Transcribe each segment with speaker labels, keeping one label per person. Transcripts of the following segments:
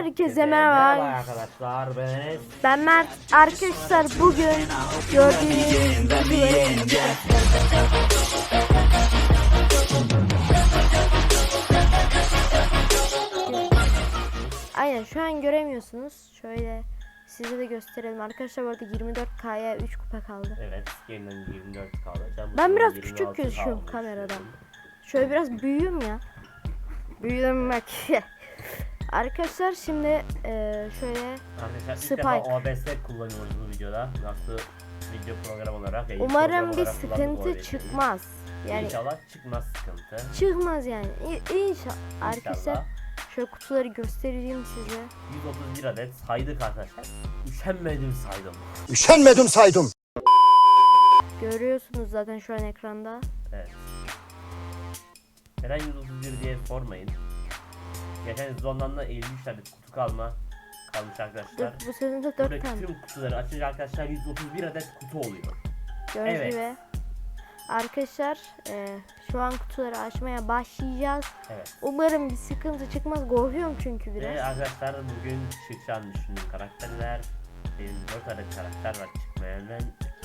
Speaker 1: Herkese merhaba.
Speaker 2: arkadaşlar ben Enes.
Speaker 1: Ben Mert. Arkadaşlar bugün gördüğünüz gibi Aynen şu an göremiyorsunuz. Şöyle size de gösterelim. Arkadaşlar bu arada 24K'ya 3 kupa kaldı.
Speaker 2: Evet yeniden 24 kaldı. Can
Speaker 1: Ben biraz
Speaker 2: 26
Speaker 1: küçük gözüküyorum kameradan. Şöyle biraz büyüğüm ya. Büyüdüm bak. Arkadaşlar şimdi eee, şöyle
Speaker 2: Arkadaşlar ilk
Speaker 1: Spike.
Speaker 2: defa OBS kullanıyoruz bu videoda. Nasıl video program olarak. yayın
Speaker 1: umarım bir
Speaker 2: olarak kullandık
Speaker 1: sıkıntı çıkmaz. Yani
Speaker 2: İnşallah çıkmaz sıkıntı.
Speaker 1: çıkmaz yani. İ- İnşallah. Arkadaşlar
Speaker 2: İnşallah.
Speaker 1: şöyle kutuları göstereceğim size.
Speaker 2: 131 adet saydık arkadaşlar. Üşenmedim saydım.
Speaker 3: Üşenmedim saydım.
Speaker 1: Görüyorsunuz zaten şu an ekranda.
Speaker 2: Evet. Neden 131 diye sormayın. Geçen sezondan da 53 adet kutu kalma kalmış arkadaşlar.
Speaker 1: Dur, bu sezonda 4
Speaker 2: Buradaki
Speaker 1: tane.
Speaker 2: tüm kutuları açınca arkadaşlar 131 adet kutu oluyor.
Speaker 1: Gördüğünüz
Speaker 2: Evet.
Speaker 1: gibi. Arkadaşlar eee, şu an kutuları açmaya başlayacağız.
Speaker 2: Evet.
Speaker 1: Umarım bir sıkıntı çıkmaz. Korkuyorum çünkü biraz.
Speaker 2: Ve arkadaşlar bugün çıkacağını düşündüğüm karakterler benim 4 adet karakter var çıkmayan ben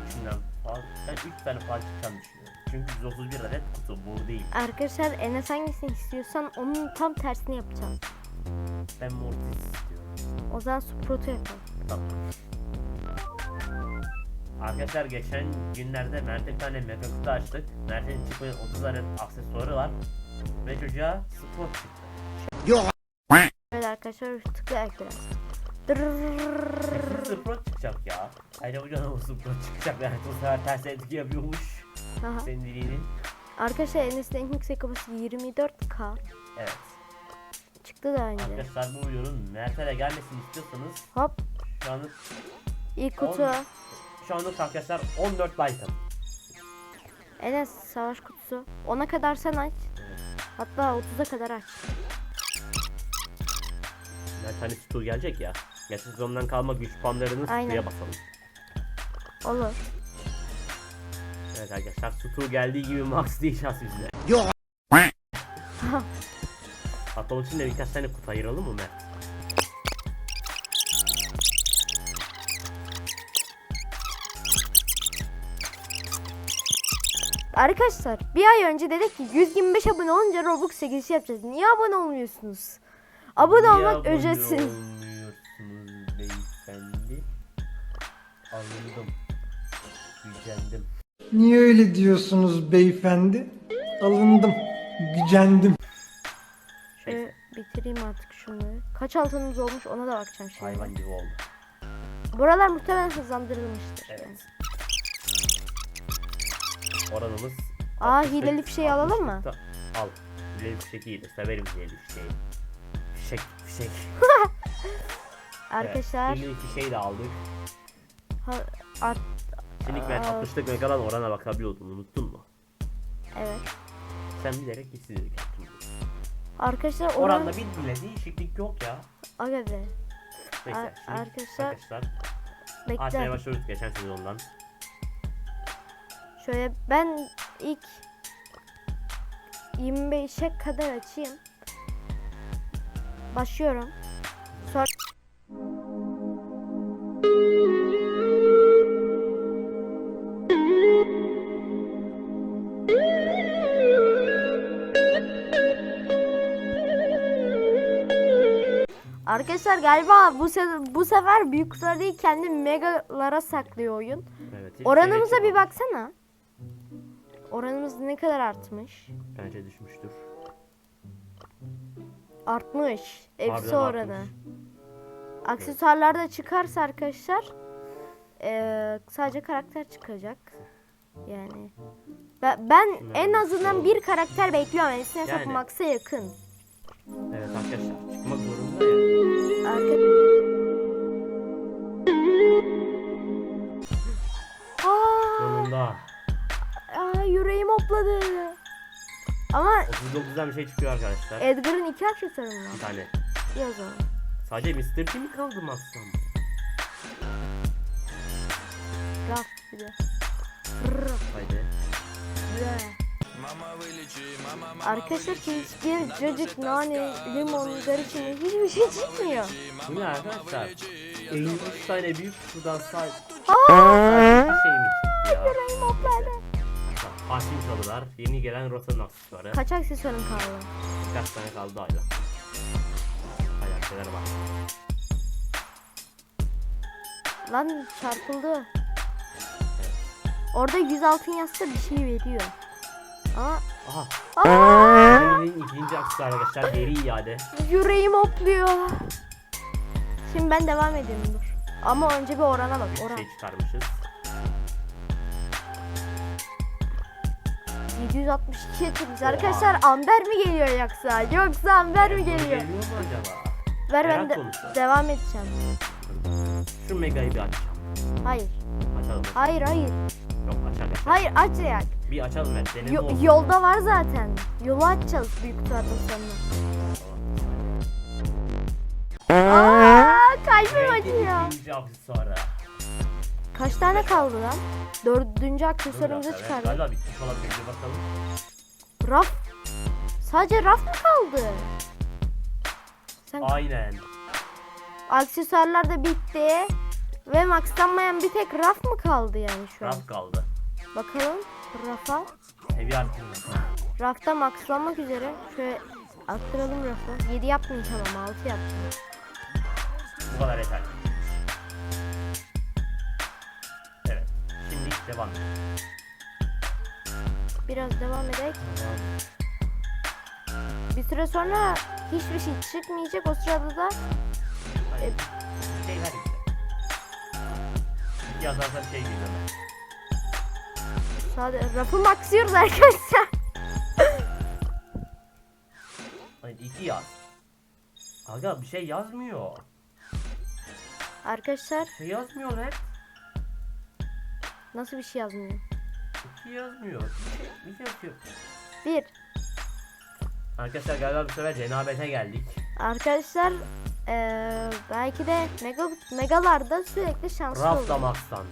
Speaker 2: 3'ünden fazla ben 3 tane falan çıkacağını düşünüyorum. Çünkü 131 adet kutu bu değil.
Speaker 1: Arkadaşlar Enes hangisini istiyorsan onun tam tersini yapacağız.
Speaker 2: Ben Mortis istiyorum.
Speaker 1: O zaman Sprout'u yapalım.
Speaker 2: Tamam. Arkadaşlar geçen günlerde Mert'e bir tane mega kutu açtık. Mert'in çıkmayan 30 adet aksesuarı var. Ve çocuğa spot çıktı.
Speaker 1: Evet arkadaşlar biraz.
Speaker 2: Kesin spot çıkacak ya. Ayrıca bu canım spot çıkacak. Yani bu sefer ters etki yapıyormuş.
Speaker 1: Aha.
Speaker 2: Senin dediğinin.
Speaker 1: Arkadaşlar Enes'in en yüksek kapasitesi 24K.
Speaker 2: Evet.
Speaker 1: Çıktı daha önce.
Speaker 2: Arkadaşlar bu videonun Mert'e gelmesini istiyorsanız
Speaker 1: Hop
Speaker 2: şu anlık
Speaker 1: ilk kutu.
Speaker 2: On- şu anlık arkadaşlar 14 like'ım.
Speaker 1: Enes savaş kutusu. Ona kadar sen aç.
Speaker 2: Evet.
Speaker 1: Hatta 30'a kadar aç.
Speaker 2: Mert hani Stu gelecek ya. Geçen sezondan kalma güç puanlarını
Speaker 1: Aynen.
Speaker 2: Basalım.
Speaker 1: Olur.
Speaker 2: Evet arkadaşlar Stu geldiği gibi Max diyeceğiz bizde.
Speaker 3: Yok.
Speaker 2: Hatta onun için de birkaç tane kutu ayıralım mı Mert?
Speaker 1: Arkadaşlar bir ay önce dedik ki 125 abone olunca Robux çekilişi yapacağız. Niye abone olmuyorsunuz? Abone
Speaker 2: Niye
Speaker 1: olmak
Speaker 2: abone
Speaker 1: ücretsiz.
Speaker 2: olmuyorsunuz beyefendi? Alındım. Gücendim.
Speaker 4: Niye öyle diyorsunuz beyefendi? Alındım, gücendim.
Speaker 1: Şöyle bitireyim artık şunları. Kaç altınımız olmuş ona da bakacağım şimdi.
Speaker 2: Hayvan gibi oldu.
Speaker 1: Buralar muhtemelen hızlandırılmıştır.
Speaker 2: Evet. Oranımız...
Speaker 1: Aa,
Speaker 2: 60'lık,
Speaker 1: hileli fişeği alalım mı?
Speaker 2: 60'lıkta Al. Hileli fişek iyidir. Severim hileli fişeği. Fişek, fişek.
Speaker 1: Arkadaşlar
Speaker 2: Evet, hileli fişeği de aldık.
Speaker 1: ha, art,
Speaker 2: Şimdi ben
Speaker 1: Aa.
Speaker 2: 60'lık megadan orana bakabiliyordum. Unuttun mu?
Speaker 1: evet.
Speaker 2: Sen bilerek işsizlik yaptın.
Speaker 1: Arkadaşlar oran
Speaker 2: Oranda bir bile değişiklik yok ya.
Speaker 1: aga be.
Speaker 2: Neyse.
Speaker 1: Ar-
Speaker 2: şimdi
Speaker 1: arkadaşlar,
Speaker 2: arkadaşlar
Speaker 1: Bekle.
Speaker 2: Artmaya başlıyoruz geçen sezondan.
Speaker 1: Şöyle ben ilk 25'e kadar açayım. Başlıyorum. Sonra Arkadaşlar galiba bu sefer bu sefer büyük kutular değil kendi megalara saklıyor oyun.
Speaker 2: Evet. hiç
Speaker 1: Oranımıza
Speaker 2: gerek
Speaker 1: bir
Speaker 2: yok.
Speaker 1: baksana. Oranımız ne kadar artmış?
Speaker 2: Bence düşmüştür.
Speaker 1: Artmış. Hepsi
Speaker 2: Harbiden
Speaker 1: oranı.
Speaker 2: artmış.
Speaker 1: Aksesuarlar da çıkarsa arkadaşlar eee, sadece karakter çıkacak. Yani ben, ben en azından bir karakter bekliyorum. Yani Enes'in hesap
Speaker 2: Yani.
Speaker 1: Max'a yakın.
Speaker 2: Evet arkadaşlar çıkmak zorunda ya.
Speaker 1: Arka... Aa,
Speaker 2: Sonunda.
Speaker 1: aa, yüreğim hopladı. Ama
Speaker 2: 39'dan bir şey çıkıyor arkadaşlar.
Speaker 1: Edgar'ın iki aksesuarı mı
Speaker 2: Bir
Speaker 1: var?
Speaker 2: tane.
Speaker 1: İyi o zaman.
Speaker 2: Sadece Mr. P mi kaldı aslında?
Speaker 1: Raf bir de.
Speaker 2: Haydi.
Speaker 1: bir de. Arkadaşlar hiçbir cacık, nane, limon, garip hiçbir şey çıkmıyor.
Speaker 2: Bu ne arkadaşlar? 53 tane büyük kutudan say.
Speaker 1: Aa!
Speaker 2: Bir şey mi çıktı ya?
Speaker 1: Yüreğim hopladı.
Speaker 2: Hakim çalılar. Yeni gelen Rosa'nın aksesuarı.
Speaker 1: Kaç aksesuarın kaldı?
Speaker 2: Kaç tane kaldı hala? Ayaklara bak.
Speaker 1: Lan çarpıldı. Orada 100 altın yazsa bir şey veriyor.
Speaker 2: Aha.
Speaker 1: Aa!
Speaker 2: Emir'in ikinci aksesuarı arkadaşlar. Geri iade.
Speaker 1: yüreğim hopluyor. Şimdi ben devam edeyim dur. Ama önce bir orana bak.
Speaker 2: Bir
Speaker 1: Oran.
Speaker 2: şey çıkarmışız.
Speaker 1: 762 çıkmış. Arkadaşlar amber mi geliyor yoksa? Yoksa amber mi geliyor?
Speaker 2: Geliyor mu acaba?
Speaker 1: Ver ben
Speaker 2: Merak
Speaker 1: de
Speaker 2: konusu.
Speaker 1: devam edeceğim.
Speaker 2: Şu megayı bir açacağım.
Speaker 1: Hayır.
Speaker 2: Açalım.
Speaker 1: Hayır hayır.
Speaker 2: Yok açalım.
Speaker 1: Hayır aç ya.
Speaker 2: Bir açalım ben. Deneme
Speaker 1: Yo-
Speaker 2: olsun.
Speaker 1: yolda var zaten. Yolu açacağız büyük kutulardan sonra. Aa, kalbim acıyor.
Speaker 2: ikinci.
Speaker 1: Kaç tane kaldı lan? Dördüncü aksesuarımızı
Speaker 2: bir dakika,
Speaker 1: çıkardık.
Speaker 2: Galiba bitmiş olabilir. Bir bakalım.
Speaker 1: Raf. Sadece raf mı kaldı? Sen
Speaker 2: Aynen.
Speaker 1: aksesuarlar da bitti. Ve maxlanmayan bir tek raf mı kaldı yani şu an?
Speaker 2: Raf kaldı.
Speaker 1: Bakalım rafa.
Speaker 2: Seviye artık.
Speaker 1: Rafta maxlanmak üzere. Şöyle arttıralım rafı. 7 yapmayacağım ama 6 yapacağım.
Speaker 2: Bu kadar yeter. Evet. Şimdi devam.
Speaker 1: Biraz devam edelim. Bir süre sonra hiçbir şey çıkmayacak. O sırada da
Speaker 2: Hayır. Şeyler işte. Yazarsan şey hemen.
Speaker 1: Sadece rafı maxlıyoruz arkadaşlar.
Speaker 2: Hayır iki yaz. Aga bir şey yazmıyor.
Speaker 1: Arkadaşlar
Speaker 2: Bir şey yazmıyor lan.
Speaker 1: nasıl bir şey yazmıyor?
Speaker 2: İki yazmıyor. Bir şey, bir şey yazıyor.
Speaker 1: Bir.
Speaker 2: Arkadaşlar galiba bu sefer cenabete geldik.
Speaker 1: Arkadaşlar eee, belki de mega megalarda sürekli şanslı
Speaker 2: Raf da maxlandı.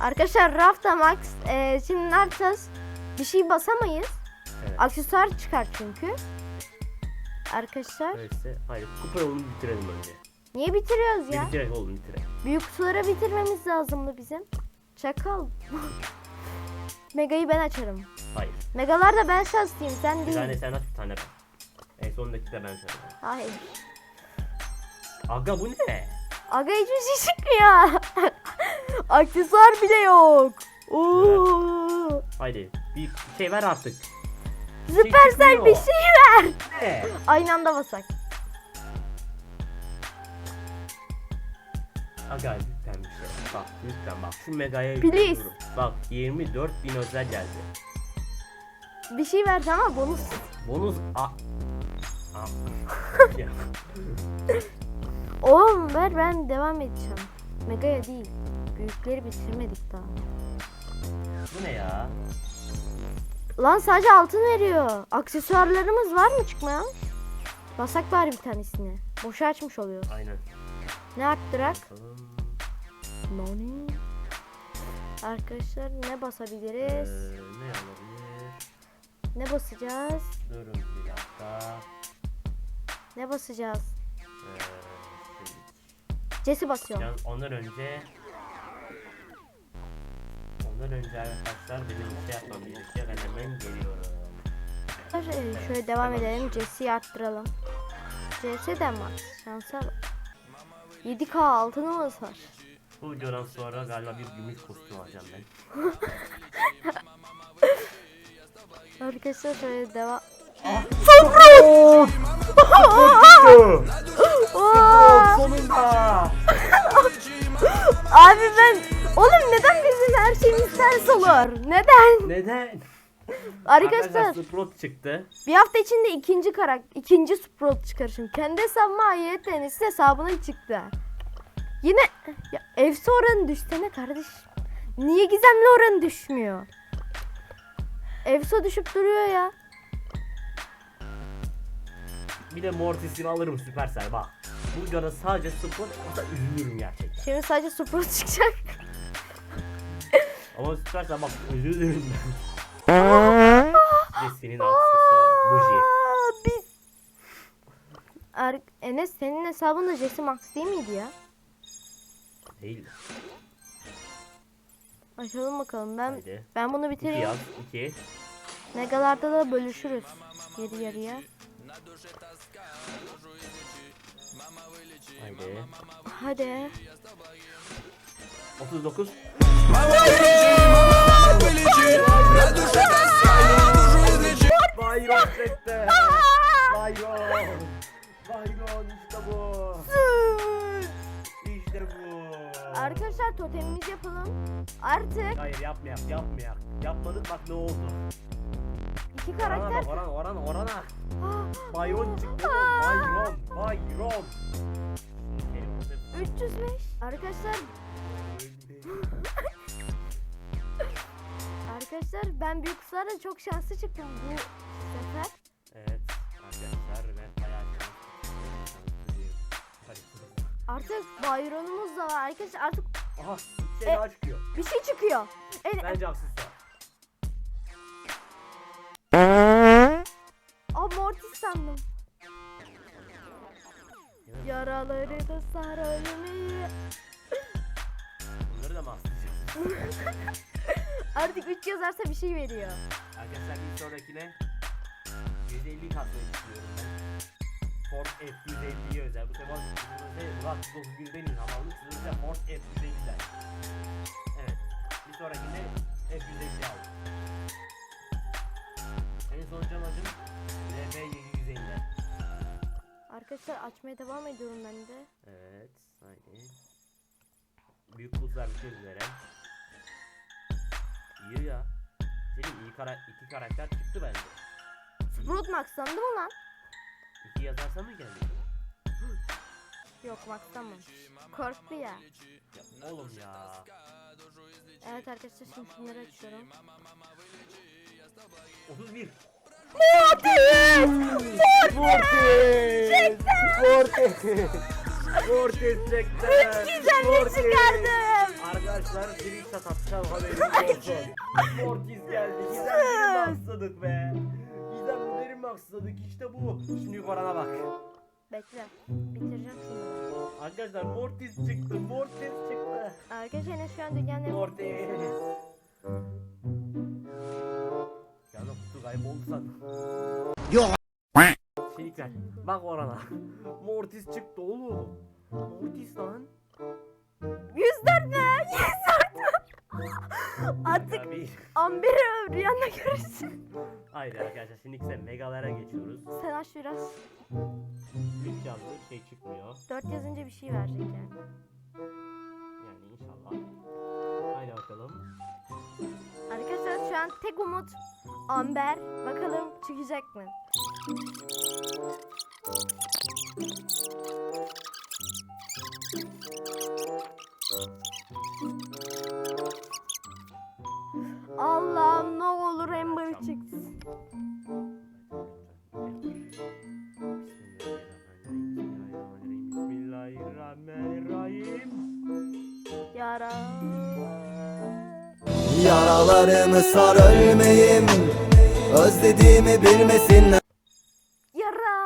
Speaker 1: Arkadaşlar rafta max eee, şimdi ne yapacağız? Bir şey basamayız.
Speaker 2: Evet.
Speaker 1: Aksesuar çıkar çünkü. Arkadaşlar
Speaker 2: Öyleyse hayır kupa yolunu bitirelim önce.
Speaker 1: niye bitiriyoruz
Speaker 2: Bir
Speaker 1: ya?
Speaker 2: bitirek oğlum bitirek.
Speaker 1: Büyük kutuları bitirmemiz lazımdı bizim. Çakal. Mega'yı ben açarım.
Speaker 2: Hayır.
Speaker 1: Megalarda ben şanslıyım sen
Speaker 2: Bir
Speaker 1: değil.
Speaker 2: tane sen aç bir tane ben. En sondaki de ben söyleyeyim.
Speaker 1: Hayır.
Speaker 2: Aga bu ne?
Speaker 1: Aga hiçbir şey çıkmıyor. Aksesuar bile yok. Oo.
Speaker 2: Haydi bir şey ver artık.
Speaker 1: Süpersel
Speaker 2: çıkmıyor.
Speaker 1: bir şey ver.
Speaker 2: Ne?
Speaker 1: Aynı anda basak.
Speaker 2: Aga lütfen bir şey. Bak lütfen bak şu megaya
Speaker 1: Please.
Speaker 2: yürüyorum. Bak 24 bin özel geldi.
Speaker 1: Bir şey verdi ama bonus.
Speaker 2: Bonus a... a...
Speaker 1: Oğlum ver ben devam edeceğim. Mega'ya değil. Büyükleri bitirmedik daha.
Speaker 2: Bu ne ya?
Speaker 1: Lan sadece altın veriyor. Aksesuarlarımız var mı çıkmayan? Basak bari bir tanesini. Boşa açmış oluyor.
Speaker 2: Aynen.
Speaker 1: Ne arttırak? Nani? Arkadaşlar ne
Speaker 2: Ee,
Speaker 1: basabiliriz?
Speaker 2: ne olabilir?
Speaker 1: Ne basacağız?
Speaker 2: Durun bir dakika.
Speaker 1: Ne basacağız?
Speaker 2: Ee,
Speaker 1: Jesse basıyor.
Speaker 2: Yalnız ondan önce Ondan önce arkadaşlar benim bir şey yapmam gerekiyor. Ben hemen geliyorum.
Speaker 1: Ee, Şöyle devam edelim. Jesse'yi arttıralım. Jesse de max. Şansa bak. 7k altınımız var.
Speaker 2: Bu videodan sonra galiba bir gümüş kostüm alacağım ben.
Speaker 1: Arkadaşlar şöyle devam.
Speaker 2: Sonunda!
Speaker 1: Abi ben... Oğlum neden bizim her şeyimiz ters olur? Neden?
Speaker 2: Neden?
Speaker 1: Arkadaşlar
Speaker 2: Sprout çıktı.
Speaker 1: bir hafta içinde ikinci karakter, ikinci Sprout çıkarışım. Kendi hesabıma ayetten ise hesabına çıktı. Yine ya, efsi oranı düşsene kardeş. Niye gizemli oranı düşmüyor? Efso düşüp duruyor ya.
Speaker 2: Bir de Mortis'ini alırım Supercell bak. Bu videoda sadece Sprout olsa üzülürüm gerçekten.
Speaker 1: Şimdi sadece Sprout çıkacak.
Speaker 2: Ama Supercell bak üzülürüm ben. Buji.
Speaker 1: Aa, biz... Ar- Enes senin hesabın da Jesse Max değil miydi ya?
Speaker 2: Değil.
Speaker 1: Açalım bakalım ben
Speaker 2: Haydi.
Speaker 1: ben bunu
Speaker 2: 2
Speaker 1: bitireyim.
Speaker 2: yaz. 2.
Speaker 1: Megalarda da bölüşürüz. Yarı yarıya.
Speaker 2: Haydi.
Speaker 1: Hadi.
Speaker 2: 39. Bayron çekti. Bayron. Bayron işte bu. İşte bu.
Speaker 1: Arkadaşlar totemimizi yapalım. Artık
Speaker 2: Hayır yapmayak yapmayak. Yapmadık bak ne oldu.
Speaker 1: İki
Speaker 2: Orana
Speaker 1: karakter.
Speaker 2: bak oran oran orana.
Speaker 1: Ah,
Speaker 2: Bayron çıktı. Bayron. Bayron. Benim orada
Speaker 1: 305. Arkadaşlar arkadaşlar ben büyük kuşlarla çok şanslı çıktım bu sefer.
Speaker 2: Evet arkadaşlar ben bayağı.
Speaker 1: Artık bayronumuz da var arkadaşlar artık
Speaker 2: Aha bir şey
Speaker 1: E-
Speaker 2: daha çıkıyor.
Speaker 1: bir şey çıkıyor. En,
Speaker 2: Bence aksesuar.
Speaker 1: Sandım. Yaraları da sarılmayı.
Speaker 2: Bunları da mı?
Speaker 1: Artık 3 yazarsa bir şey veriyor.
Speaker 2: Arkadaşlar bir sonrakine 150 katmayı düşünüyorum ben. Ford F150'ye özel. Bu sefer Murat 131'den ilham aldım. Size Ford F150'den. Evet. Bir sonrakinde F150 aldım. En son can acım RB750.
Speaker 1: Arkadaşlar açmaya devam ediyorum ben de.
Speaker 2: Evet. Haydi. Büyük kuzlar bitmek üzere. İyi ya. Senin iyi kara iki karakter çıktı bence.
Speaker 1: Sprout Max sandım mı lan?
Speaker 2: İki yazarsa mı geldi?
Speaker 1: Yok Max'tan mı? Korktu ya.
Speaker 2: Ya oğlum ya.
Speaker 1: Evet arkadaşlar şimdi şunları açıyorum.
Speaker 2: 31.
Speaker 1: Mortis!
Speaker 2: Mortis çekti.
Speaker 1: Güzellik çıkardım.
Speaker 2: Arkadaşlar screenshot atacağım haberiniz olsun. Mortis geldi. Gizemleri maksadık be. Gizemleri maksadık işte bu. Şimdi yukarıda bak.
Speaker 1: Bekle. Bitireceğim şunu.
Speaker 2: Arkadaşlar Mortis çıktı. Mortis çıktı.
Speaker 1: Arkadaşlar şu an dünyanın en
Speaker 2: Mortis. Sandım.
Speaker 3: Yok.
Speaker 2: Şeyler bak orana. Mortis çıktı oğlum. Mortis lan.
Speaker 1: 104 ne? 104 Artık. Amber'i rüyanda görürsün.
Speaker 2: Haydi arkadaşlar şimdi ise megalara geçiyoruz.
Speaker 1: Sen aç biraz.
Speaker 2: 3 yazdı şey çıkmıyor.
Speaker 1: 4 yazınca bir şey verecek yani.
Speaker 2: Yani inşallah. Haydi bakalım.
Speaker 1: Şu an tek umut Amber. Bakalım çıkacak mı?
Speaker 3: Yaralarımı sar ölmeyim Özlediğimi bilmesinler
Speaker 1: Yara.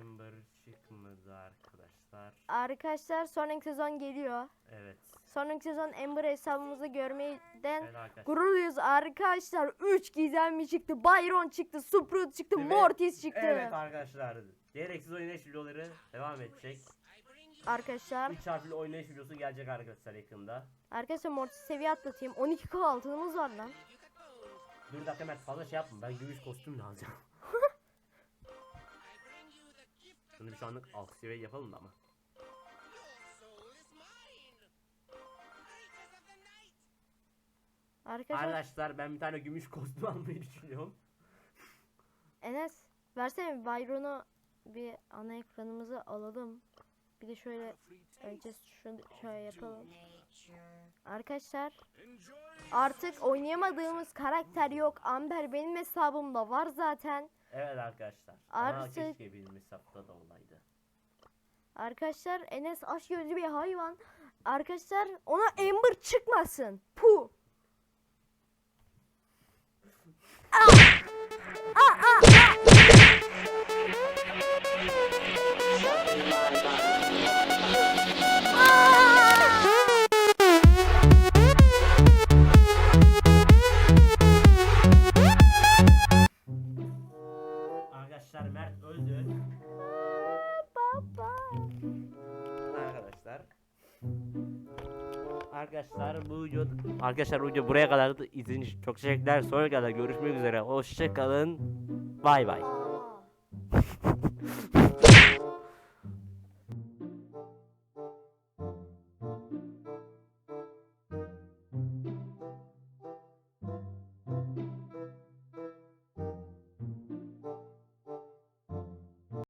Speaker 2: Amber çıkmadı arkadaşlar.
Speaker 1: Arkadaşlar sonraki sezon geliyor.
Speaker 2: Evet.
Speaker 1: Sonraki sezon Amber hesabımızı görmeden
Speaker 2: Evet arkadaşlar.
Speaker 1: gururluyuz arkadaşlar. 3 gizemli çıktı. Byron çıktı. Sprout çıktı.
Speaker 2: Evet.
Speaker 1: Mortis çıktı.
Speaker 2: Evet arkadaşlar. Gereksiz oynayış videoları devam edecek.
Speaker 1: Arkadaşlar.
Speaker 2: 3 harfli oynayış videosu gelecek arkadaşlar yakında.
Speaker 1: Arkadaşlar Mortis seviye atlatayım. 12k altınımız var lan.
Speaker 2: Dur bir dakika Mert fazla şey yapma ben gümüş kostüm de alacağım. Şunu bir şu anlık alt seviye yapalım da ama.
Speaker 1: Arkadaşlar
Speaker 2: Arkadaşlar ben bir tane gümüş kostüm almayı düşünüyorum.
Speaker 1: Enes versene Byron'u bir ana ekranımızı alalım. Bir de şöyle önce şunu şöyle yapalım. Arkadaşlar artık oynayamadığımız karakter yok. Amber benim hesabımda var zaten.
Speaker 2: Evet arkadaşlar. Ama
Speaker 1: Artık-
Speaker 2: keşke benim hesapta da olaydı.
Speaker 1: Arkadaşlar Enes aç gözlü bir hayvan. Arkadaşlar ona Amber çıkmasın. Pu.
Speaker 2: Arkadaşlar bu video Arkadaşlar bu video buraya kadar için çok teşekkürler. Sonra kadar görüşmek üzere. Hoşçakalın. Bay bay.
Speaker 1: Aa.